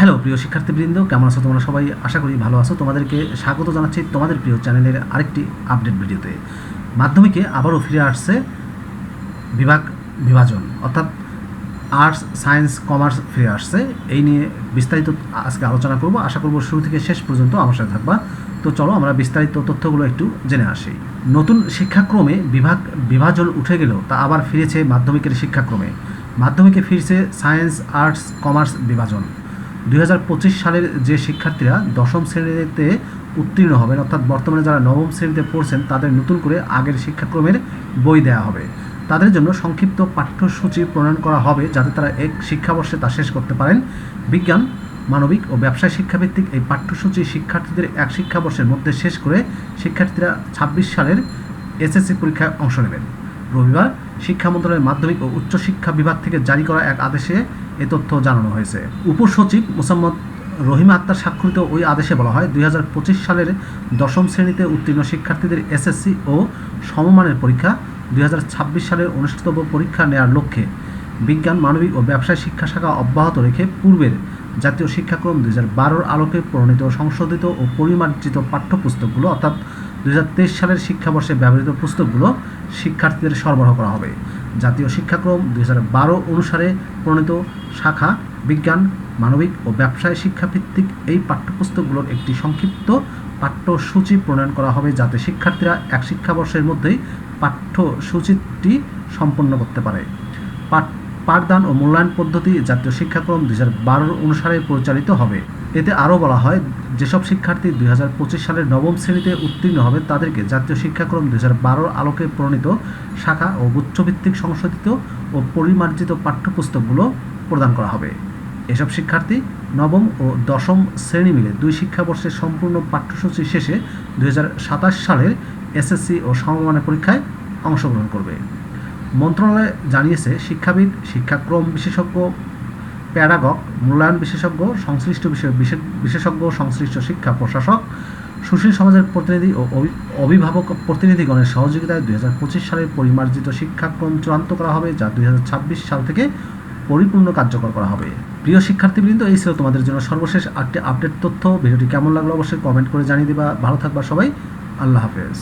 Hello, প্রিয় শিক্ষার্থীবৃন্দ, কেমন আছো তোমরা সবাই? আশা করি ভালো আছো। তোমাদেরকে স্বাগত জানাচ্ছি তোমাদের প্রিয় চ্যানেলের আরেকটি আপডেট ভিডিওতে। মাধ্যমিকে আবারও ফিরে আসছে বিভাগ বিভাজন, অর্থাৎ আর্টস, সায়েন্স, কমার্স ফিরে আসছে। এই নিয়ে বিস্তারিত আজকে আলোচনা করব। আশা করব শুরু থেকে শেষ পর্যন্ত আমার সাথে থাকবা। তো চলো, আমরা বিস্তারিত তথ্যগুলো একটু জেনে আসি। নতুন শিক্ষাক্রমে বিভাগ বিভাজন উঠে গেল, তা আবার ফিরেছে মাধ্যমিকের শিক্ষাক্রমে। মাধ্যমিকে ফিরছে সায়েন্স, আর্টস, কমার্স বিভাজন। দুই হাজার পঁচিশ সালের যে শিক্ষার্থীরা দশম শ্রেণীতে উত্তীর্ণ হবেন, অর্থাৎ বর্তমানে যারা নবম শ্রেণীতে পড়ছেন, তাদের নতুন করে আগের শিক্ষাক্রমের বই দেওয়া হবে। তাদের জন্য সংক্ষিপ্ত পাঠ্যসূচি প্রণয়ন করা হবে যাতে তারা এক শিক্ষাবর্ষে তা শেষ করতে পারেন। বিজ্ঞান, মানবিক ও ব্যবসায় শিক্ষাভিত্তিক এই পাঠ্যসূচি শিক্ষার্থীদের এক শিক্ষাবর্ষের মধ্যে শেষ করে শিক্ষার্থীরা ছাব্বিশ সালের এসএসসি পরীক্ষায় অংশ নেবেন। রবিবার শিক্ষা মন্ত্রণালয়ের মাধ্যমিক ও উচ্চশিক্ষা বিভাগ থেকে জারি করা এক আদেশে এ তথ্য জানানো হয়েছে। উপসচিব মোসাম্মদ রহিমা আক্তার স্বাক্ষরিত ওই আদেশে বলা হয়, দুই সালের দশম শ্রেণীতে উত্তীর্ণ শিক্ষার্থীদের এসএসসি ও সমমানের পরীক্ষা, দুই হাজার ছাব্বিশ সালের অনুষ্ঠিতব্য পরীক্ষা নেওয়ার লক্ষ্যে বিজ্ঞান, মানবিক ও ব্যবসায় শিক্ষা শাখা অব্যাহত রেখে পূর্বের জাতীয় শিক্ষাক্রম দুই হাজার আলোকে প্রণীত, সংশোধিত ও পরিমার্জিত পাঠ্যপুস্তকগুলো, অর্থাৎ দুই হাজার তেইশ সালের শিক্ষাবর্ষে ব্যবহৃত পুস্তকগুলো শিক্ষার্থীদের সরবরাহ করা হবে। জাতীয় শিক্ষাক্রম দুই হাজার বারো অনুসারে প্রণীত শাখা বিজ্ঞান, মানবিক ও ব্যবসায় শিক্ষাভিত্তিক এই পাঠ্যপুস্তকগুলোর একটি সংক্ষিপ্ত পাঠ্যসূচি প্রণয়ন করা হবে যাতে শিক্ষার্থীরা এক শিক্ষাবর্ষের মধ্যেই পাঠ্যসূচিটি সম্পন্ন করতে পারে। পাঠ পাঠদান ও মূল্যায়ন পদ্ধতি জাতীয় শিক্ষাক্রম দুই হাজার অনুসারে পরিচালিত হবে। এতে আরও বলা হয়, যেসব শিক্ষার্থী দুই সালের নবম শ্রেণীতে উত্তীর্ণ হবে, তাদেরকে জাতীয় শিক্ষাক্রম দুই হাজার আলোকে প্রণীত শাখা ও গুচ্ছভিত্তিক সংশোধিত ও পরিমার্জিত পাঠ্যপুস্তকগুলো প্রদান করা হবে। এসব শিক্ষার্থী নবম ও দশম শ্রেণি মিলে দুই শিক্ষাবর্ষের সম্পূর্ণ পাঠ্যসূচি শেষে দুই সালের এসএসসি ও সমমানের পরীক্ষায় অংশগ্রহণ করবে। মন্ত্রণালয় জানিয়েছে, শিক্ষাবিদ, শিক্ষাক্রম বিশেষজ্ঞ, প্যারাগক, মূল্যায়ন বিশেষজ্ঞ, সংশ্লিষ্ট বিষয় বিশেষজ্ঞ, সংশ্লিষ্ট শিক্ষা প্রশাসক, সুশীল সমাজের প্রতিনিধি ও অভিভাবক প্রতিনিধিগণের সহযোগিতায় দুই সালের পরিমার্জিত শিক্ষাক্রম চূড়ান্ত করা হবে, যা দুই হাজার ছাব্বিশ সাল থেকে পরিপূর্ণ কার্যকর করা হবে। প্রিয় শিক্ষার্থীবৃন্দ, এই ছিল তোমাদের জন্য সর্বশেষ আটটি আপডেট তথ্য। ভিডিওটি কেমন লাগল অবশ্যই কমেন্ট করে জানিয়ে দিবা। ভালো থাকবা সবাই। আল্লাহ হাফেজ।